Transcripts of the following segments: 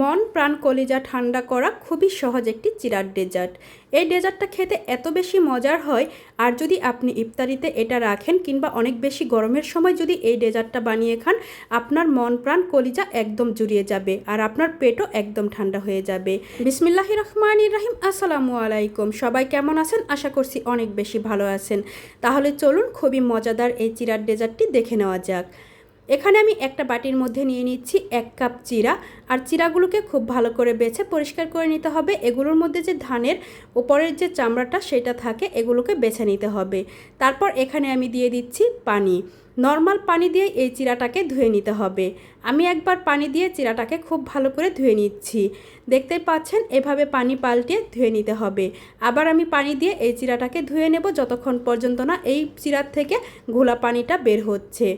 মন প্রাণ কলিজা ঠান্ডা করা খুবই সহজ একটি চিরার ডেজার্ট। এই ডেজার্টটা খেতে এত বেশি মজার হয়, আর যদি আপনি ইফতারিতে এটা রাখেন কিংবা অনেক বেশি গরমের সময় যদি এই ডেজার্টটা বানিয়ে খান, আপনার মন প্রাণ কলিজা একদম জুড়িয়ে যাবে আর আপনার পেটও একদম ঠান্ডা হয়ে যাবে। বিসমিল্লাহ রহমান রাহিম, আসসালামু আলাইকুম। সবাই কেমন আছেন? আশা করছি অনেক বেশি ভালো আছেন। তাহলে চলুন খুবই মজাদার এই চিরার ডেজার্টটি দেখে নেওয়া যাক। এখানে আমি একটা বাটির মধ্যে নিয়ে নিচ্ছি এক কাপ চিরা, আর চিরাগুলোকে খুব ভালো করে বেছে পরিষ্কার করে নিতে হবে। এগুলোর মধ্যে যে ধানের ওপরের যে চামড়াটা সেটা থাকে, এগুলোকে বেছে নিতে হবে। তারপর এখানে আমি দিয়ে দিচ্ছি পানি। নর্মাল পানি দিয়ে এই চিরাটাকে ধুয়ে নিতে হবে। আমি একবার পানি দিয়ে চিরাটাকে খুব ভালো করে ধুয়ে নিচ্ছি। দেখতেই পাচ্ছেন, এভাবে পানি পাল্টে ধুয়ে নিতে হবে। আবার আমি পানি দিয়ে এই চিরাটাকে ধুয়ে নেব যতক্ষণ পর্যন্ত না এই চিরার থেকে ঘোলা পানিটা বের হচ্ছে।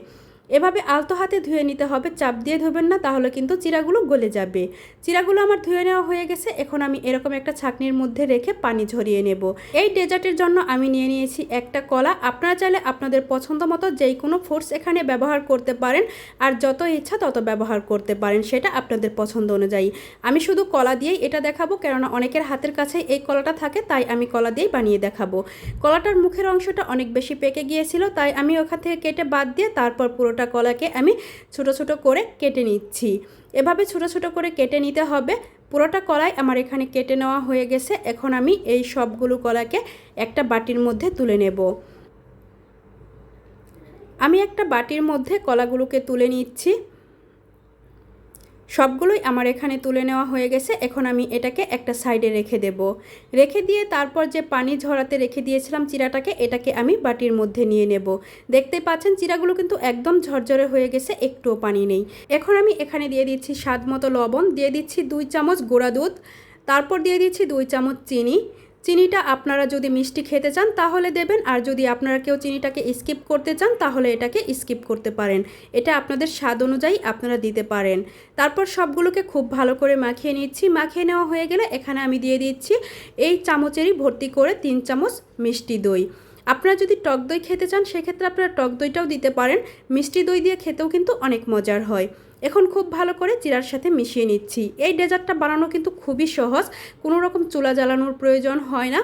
এভাবে আলতো হাতে ধুয়ে নিতে হবে, চাপ দিয়ে ধুবেন না, তাহলে কিন্তু চিরাগুলো গলে যাবে। চিরাগুলো আমার ধুয়ে নেওয়া হয়ে গেছে, এখন আমি এরকম একটা ছাকনির মধ্যে রেখে পানি ঝরিয়ে নেব। এই ডেজার্টের জন্য আমি নিয়ে নিয়েছি একটা কলা। আপনারা চাইলে আপনাদের পছন্দ মতো যেই কোনো ফোর্স এখানে ব্যবহার করতে পারেন, আর যত ইচ্ছা তত ব্যবহার করতে পারেন, সেটা আপনাদের পছন্দ অনুযায়ী। আমি শুধু কলা দিয়েই এটা দেখাবো, কেননা অনেকের হাতের কাছে এই কলাটা থাকে, তাই আমি কলা দিয়েই বানিয়ে দেখাবো। কলাটার মুখের অংশটা অনেক বেশি পেকে গিয়েছিল, তাই আমি ওখান থেকে কেটে বাদ দিয়ে তারপর পুরোটা কলাকে আমি ছোট ছোট করে কেটে নিচ্ছি। এভাবে ছোট ছোট করে কেটে নিতে হবে। পুরোটা কলাই আমার এখানে কেটে নেওয়া হয়ে গেছে। এখন আমি এই সবগুলো কলাকে একটা বাটির মধ্যে তুলে নেব। আমি একটা বাটির মধ্যে কলাগুলোকে তুলে নিচ্ছি। সবগুলোই আমার এখানে তুলে নেওয়া হয়ে গেছে। এখন আমি এটাকে একটা সাইডে রেখে দেব। রেখে দিয়ে তারপর যে পানি ঝরাতে রেখে দিয়েছিলাম চিরাটাকে, এটাকে আমি বাটির মধ্যে নিয়ে নেব। দেখতে পাচ্ছেন চিরাগুলো কিন্তু একদম ঝরঝরে হয়ে গেছে, একটুও পানি নেই। এখন আমি এখানে দিয়ে দিচ্ছি স্বাদ মতো লবণ, দিয়ে দিচ্ছি দুই চামচ গুঁড়া দুধ, তারপর দিয়ে দিচ্ছি দুই চামচ চিনি। চিনিটা আপনারা যদি মিষ্টি খেতে চান তাহলে দেবেন, আর যদি আপনারা কেউ চিনিটাকে স্কিপ করতে চান তাহলে এটাকে স্কিপ করতে পারেন। এটা আপনাদের স্বাদ অনুযায়ী আপনারা দিতে পারেন। তারপর সবগুলোকে খুব ভালো করে মাখিয়ে নিচ্ছি। মাখিয়ে নেওয়া হয়ে গেলে এখানে আমি দিয়ে দিচ্ছি এই চামচেরই ভর্তি করে তিন চামচ মিষ্টি দই। আপনারা যদি টক দই খেতে চান, সেক্ষেত্রে আপনারা টক দইটাও দিতে পারেন। মিষ্টি দই দিয়ে খেতেও কিন্তু অনেক মজার হয়। এখন খুব ভালো করে জিরার সাথে মিশিয়ে নিচ্ছি। এই ডেজার্টটা বানানো কিন্তু খুবই সহজ। কোনো রকম চুলা জ্বালানোর প্রয়োজন হয় না।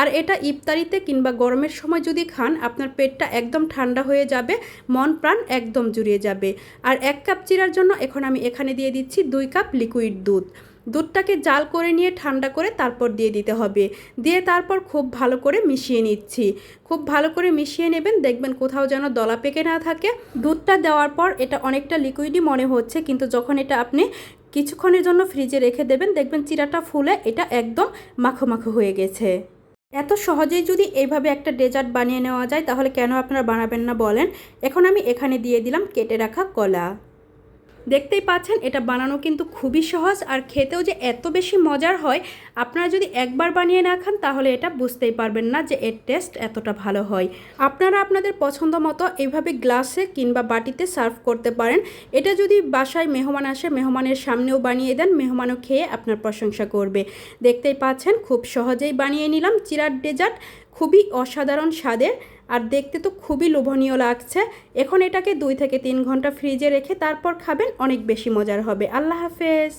আর এটা ইফতারিতে কিংবা গরমের সময় যদি খান, আপনার পেটটা একদম ঠান্ডা হয়ে যাবে, মন প্রাণ একদম জুড়িয়ে যাবে। আর এক কাপ চিরার জন্য এখন আমি এখানে দিয়ে দিচ্ছি দুই কাপ লিকুইড দুধ। দুধটাকে জাল করে নিয়ে ঠান্ডা করে তারপর দিয়ে দিতে হবে। দিয়ে তারপর খুব ভালো করে মিশিয়ে নিচ্ছি। খুব ভালো করে মিশিয়ে নেবেন, দেখবেন কোথাও যেন দলা পেকে না থাকে। দুধটা দেওয়ার পর এটা অনেকটা লিকুইডই মনে হচ্ছে, কিন্তু যখন এটা আপনি কিছুক্ষণের জন্য ফ্রিজে রেখে দেবেন, দেখবেন চিরাটা ফুলে, এটা একদম মাখো মাখো হয়ে গেছে। এত সহজেই যদি এইভাবে একটা ডেজার্ট বানিয়ে নেওয়া যায়, তাহলে কেন আপনারা বানাবেন না বলেন? এখন আমি এখানে দিয়ে দিলাম কেটে রাখা কলা। দেখতেই পাচ্ছেন, এটা বানানো কিন্তু খুবই সহজ। আর খেতেও যে এত বেশি মজার হয়, আপনারা যদি একবার বানিয়ে না খান, তাহলে এটা বুঝতেই পারবেন না যে এর টেস্ট এতটা ভালো হয়। আপনারা আপনাদের পছন্দ মতো এইভাবে গ্লাসে কিংবা বাটিতে সার্ভ করতে পারেন। এটা যদি বাসায় মেহমান আসে, মেহমানের সামনেও বানিয়ে দেন, মেহমানও খেয়ে আপনার প্রশংসা করবে। দেখতেই পাচ্ছেন, খুব সহজেই বানিয়ে নিলাম। চিরার ডেজার্ট খুবই অসাধারণ স্বাদের আর দেখতে তো খুবই লোভনীয় লাগছে। এখন এটাকে দুই থেকে তিন ঘণ্টা ফ্রিজে রেখে তারপর খাবেন, অনেক বেশি মজার হবে। আল্লাহ হাফেজ।